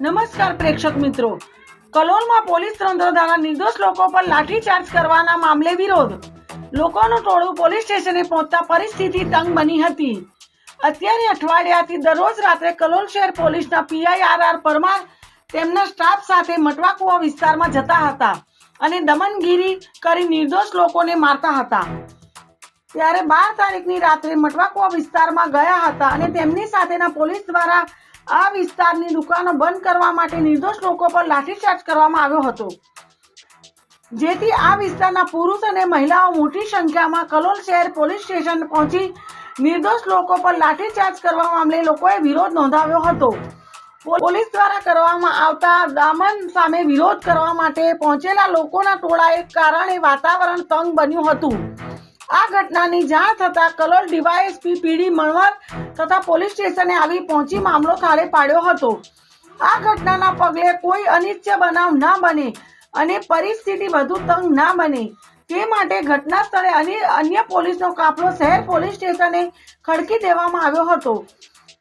નમસ્કાર પ્રેક્ષક મિત્રો. કલોલમાં પોલીસ તંત્ર દ્વારા નિર્દોષ લોકો પર લાઠીચાર્જ કરવાના મામલે વિરોધ. લોકોનું ટોળું પોલીસ સ્ટેશને પહોંચતા પરિસ્થિતિ તંગ બની હતી. અત્યારે અઠવાડિયાથી દરરોજ રાત્રે કલોલ શહેર પોલીસના પીઆઈ પરમાર તેમના સ્ટાફ સાથે મટવાકુવા વિસ્તારમાં જતા હતા અને દમનગીરી કરી નિર્દોષ લોકોને મારતા હતા. ત્યારે બાર તારીખની રાત્રે મટવાકુવા વિસ્તારમાં ગયા હતા અને તેમની સાથેના પોલીસ દ્વારા આ વિસ્તારની દુકાનો બંધ કરવા માટે નિર્દોષ લોકો પર લાઠીચાર્જ કરવામાં આવ્યો હતો. જેથી આ વિસ્તારના પુરુષ અને મહિલાઓ મોટી સંખ્યામાં કલોલ શહેર પોલીસ સ્ટેશન પહોંચી નિર્દોષ લોકો પર લાઠીચાર્જ કરવા મામલે લોકોએ વિરોધ નોંધાવ્યો હતો. પોલીસ દ્વારા કરવામાં આવતા દામન સામે વિરોધ કરવા માટે પહોંચેલા લોકોના ટોળાએ કારણે વાતાવરણ તંગ બન્યું હતું. આ ઘટનાની જાણ થતાં કલોલ ડીવાયએસપી પીડી મણવર તથા પોલીસ સ્ટેશને આવી પહોંચી મામલો થાળે પાડ્યો હતો. આ ઘટનાના પગલે કોઈ અનિચ્છ બનાવ ના બને અને પરિસ્થિતિ વધુ તંગ ના બને. તે માટે ઘટના સ્થળે અન્ય પોલીસનો કાફલો શહેર પોલીસ સ્ટેશને ખડકી દેવામાં આવ્યો હતો.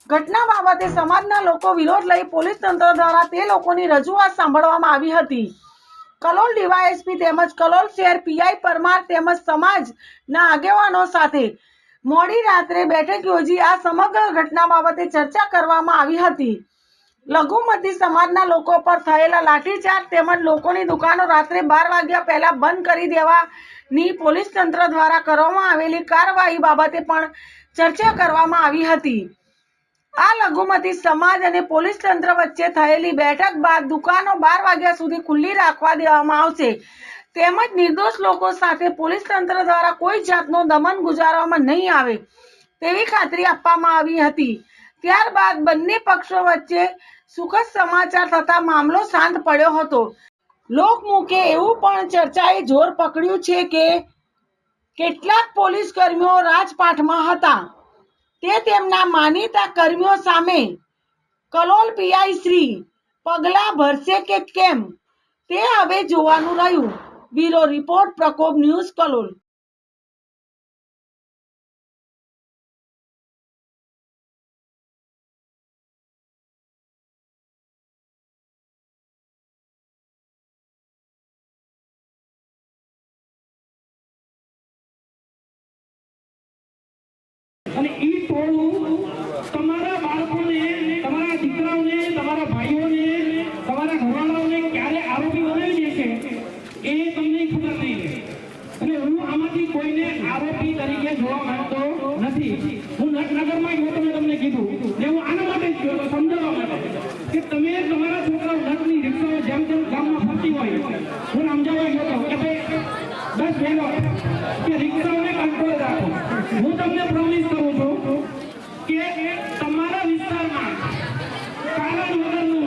ઘટના બાબતે સમાજના લોકો વિરોધ લઈ પોલીસ તંત્ર દ્વારા તે લોકોની રજૂઆત સાંભળવામાં આવી હતી. કલોલ ડીવાયએસપી તેમજ કલોલ શહેર પીઆઈ પરમાર તેમજ સમાજના આગેવાનો સાથે મોડી રાત્રે બેઠક યોજી આ સમગ્ર ઘટના બાબતે ચર્ચા કરવામાં આવી હતી. લઘુમતી સમાજના લોકો પર થયેલા લાઠીચાર્જ તેમજ લોકોની દુકાનો રાત્રે બાર વાગ્યા પહેલા બંધ કરી દેવાની પોલીસ તંત્ર દ્વારા કરવામાં આવેલી કાર્યવાહી બાબતે પણ ચર્ચા કરવામાં આવી હતી. આ લઘુમતી સમાજ અને પોલીસ તંત્ર વચ્ચે થયેલી બેઠક બાદ દુકાનો બાર વાગ્યા સુધી ખુલ્લી રાખવા દેવામાં આવશે. તેમજ નિર્દોષ લોકો સાથે પોલીસ તંત્ર દ્વારા કોઈ જાતનો દમન ગુજારવામાં નહીં આવે તેવી ખાતરી આપવામાં આવી હતી. ત્યારબાદ બંને પક્ષો વચ્ચે સુખદ સમાચાર થતા મામલો શાંત પડ્યો હતો. લોકમુખે એવું પણ ચર્ચાએ જોર પકડ્યું છે કે કેટલાક પોલીસ કર્મીઓ રાજપાઠમાં હતા. તે તેમના માનીતા કર્મીઓ સામે કલોલ પીઆઈ શ્રી પગલા ભરશે કે કેમ? તે હવે જોવાનું રહ્યું. Bureau report Prakop news Kalol. અને તમારા બાળકોને, તમારા દીકરાઓને, તમારા ભાઈઓને, તમારા ઘરવાળાઓને ક્યારે આરોપી બનાવી દેશે એ તમને ખબર નહીં. અને હું આમાંથી કોઈને આરોપી તરીકે જોવા માંગતો નથી. હું નટનગરમાં ગયો તમે તમને કીધું ને હું આના માટે જ ગયો સમજાવવા માટે. કે તમે તમારા છોકરાઓ નટની રિક્ષાઓ જેમ તેમ ગામમાં ફરતી હોય. હું સમજાવવા ગયો કે ભાઈ, બસ બહેનો કે રિક્ષાઓને કંટ્રોલ રાખો હું તમને પ્રોમિસ કરું છું કે તમારા વિસ્તારમાં કારણ વગરનું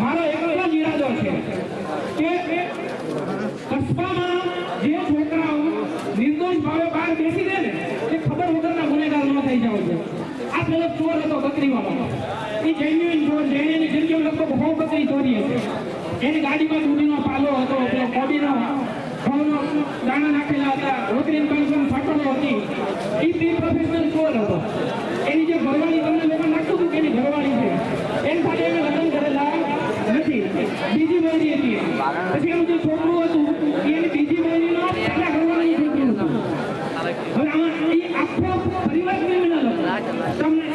મારો એકલો જ ઈરાદો છે કે જે છોકરાઓ નિર્દોષ ભાવે બહાર બેસી દે ને, એ ખબર વગરના ગુનેગાર થઈ જાવ છે. આ પેલો ચોર હતો બકરીવાળો. એ જેન્યુઇન ચોર છે. એની લગભગ બહુ બકરી ચોરી હતી. એની ગાડીમાં દૂધીનો પાલો હતો પેલો કોબીનો દાણા નાખેલા હતા રોકડીની એ બી પ્રોફેશનલ સ્કોર હતો. એની જે ભરવાની તમને લેવલ નાખતું હતું એની ભરવાની છે. એમ સાથે એને લગ્ન કરેલા નથી. બીજી મહેરી હતી. પછી એનું જે છોકરું હતું એની બીજી મહેરીનો એટલા કરવાની થઈ હતું. હવે આમાં આખો પરિવાર તમને